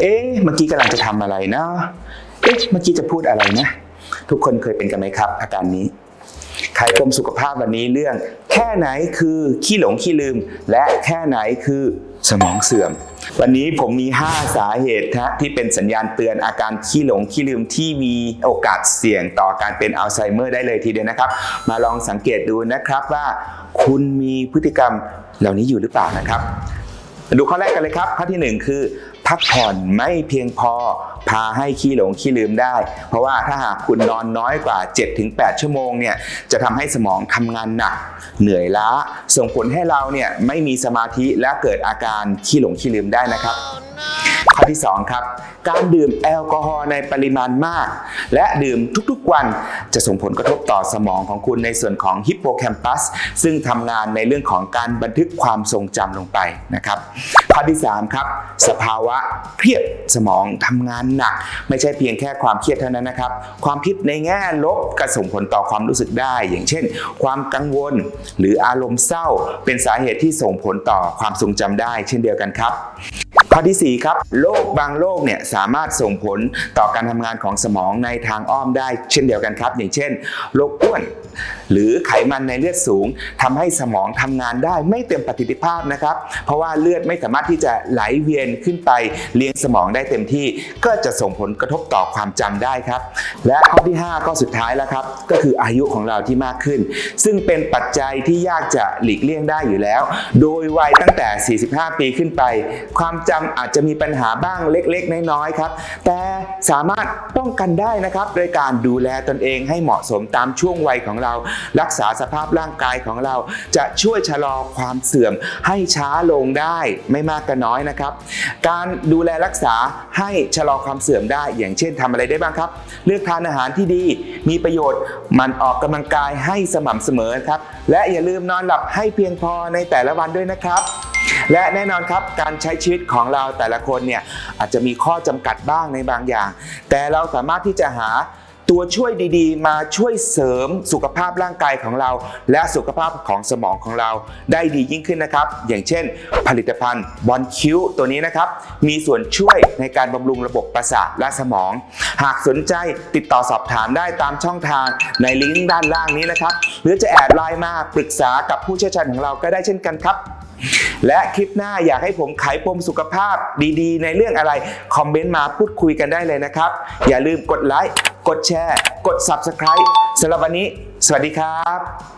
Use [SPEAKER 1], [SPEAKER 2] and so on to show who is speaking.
[SPEAKER 1] เอ๊ะเมื่อกี้กำลังจะทำอะไรนะ เอ๊ะเมื่อกี้จะพูดอะไรนะ ทุกคนเคยเป็นกันไหมครับ อาการนี้ไขกรมสุขภาพวันนี้เรื่อง แค่ไหนคือขี้หลงขี้ลืม และแค่ไหนคือสมองเสื่อม วันนี้ผมมี 5 สาเหตุนะที่เป็นสัญญาณเตือนอาการขี้หลงขี้ลืมที่มีโอกาสเสี่ยงต่อการเป็นอัลไซเมอร์ได้เลยทีเดียวนะครับ มาลองสังเกตดูนะครับว่า คุณมีพฤติกรรมเหล่านี้อยู่หรือเปล่านะครับ ดูข้อแรกกันเลยครับ ข้อที่หนึ่งคือ พักผ่อนไม่เพียงพอพาให้ขี้หลงขี้ลืมได้ เพราะว่าถ้าหากคุณนอนน้อยกว่า 7-8 ชั่วโมงเนี่ยจะทำให้สมองทำงานหนัก เหนื่อยล้า ส่งผลให้เราเนี่ยไม่มีสมาธิและเกิดอาการขี้หลงขี้ลืมได้นะครับข้อที่2ครับการดื่มแอลกอฮอล์ในปริมาณมาก และดื่มทุกๆวันจะส่งผลกระทบต่อสมองของคุณในส่วนของฮิปโปแคมปัสซึ่งทำงานในเรื่องของการบันทึกความทรงจำลงไปนะครับ ข้อที่3ครับสภาวะเครียดสมองทำงานหนัก ไม่ใช่เพียงแค่ความเครียดเท่านั้นนะครับ ความคิดในแง่ลบกระส่งผลต่อความรู้สึกได้ อย่างเช่น ความกังวลหรืออารมณ์เศร้า เป็นสาเหตุที่ส่งผลต่อความทรงจำได้ เช่นเดียวกันครับ ข้อที่ 4 ครับโรคบางโรคเนี่ยสามารถส่งผลต่อการทำงานของสมองในทางอ้อมได้เช่นเดียวกันครับ อย่างเช่นโรคอ้วน หรือไขมันในเลือดสูงทำให้สมองทำงานได้ไม่เต็มประสิทธิภาพนะครับ เพราะว่าเลือดไม่สามารถที่จะไหลเวียนขึ้นไปเลี้ยงสมองได้เต็มที่ ก็จะส่งผลกระทบต่อความจำได้ครับ และข้อที่5ข้อสุดท้ายแล้วครับ ก็คืออายุของเราที่มากขึ้น ซึ่งเป็นปัจจัยที่ยากจะหลีกเลี่ยงได้อยู่แล้ว โดยวัยตั้งแต่ 45 ปีขึ้นไป ความจำอาจจะมีปัญหาบ้างเล็กๆ น้อยๆครับ แต่สามารถป้องกันได้นะครับโดยการดูแลตนเองให้เหมาะสมตามช่วงวัยของเรา รักษาสภาพร่างกายของเรา จะช่วยชะลอความเสื่อมให้ช้าลงได้ไม่มากก็น้อยนะครับ การดูแลรักษาให้ชะลอความเสื่อมได้ อย่างเช่นทำอะไรได้บ้างครับ เลือกทานอาหารที่ดี มีประโยชน์มันออกกำลังกายให้สม่ำเสมอครับและอย่าลืมนอนหลับให้เพียงพอในแต่ละวันด้วยนะครับ และแน่นอนครับการใช้ชีวิตของเราแต่ละคนเนี่ยอาจจะมีข้อจำกัดบ้างในบางอย่าง แต่เราสามารถที่จะหาตัวช่วยดีๆ มาช่วยเสริมสุขภาพร่างกายของเรา และสุขภาพของสมองของเราได้ดียิ่งขึ้นนะครับ อย่างเช่น ผลิตภัณฑ์บอลคิวตัวนี้นะครับ มีส่วนช่วยในการบำรุงระบบประสาทและสมอง หากสนใจติดต่อสอบถามได้ตามช่องทางในลิงก์ด้านล่างนี้นะครับ หรือจะแอดไลน์มาปรึกษากับผู้เชี่ยวชาญของเราก็ได้เช่นกันครับ และคลิปหน้าอยากให้ผมไขปมสุขภาพดีๆ ในเรื่องอะไร คอมเมนต์มาพูดคุยกันได้เลยนะครับ อย่าลืมกดไลค์ กดแชร์ กด Subscribe สำหรับวันนี้ สวัสดีครับ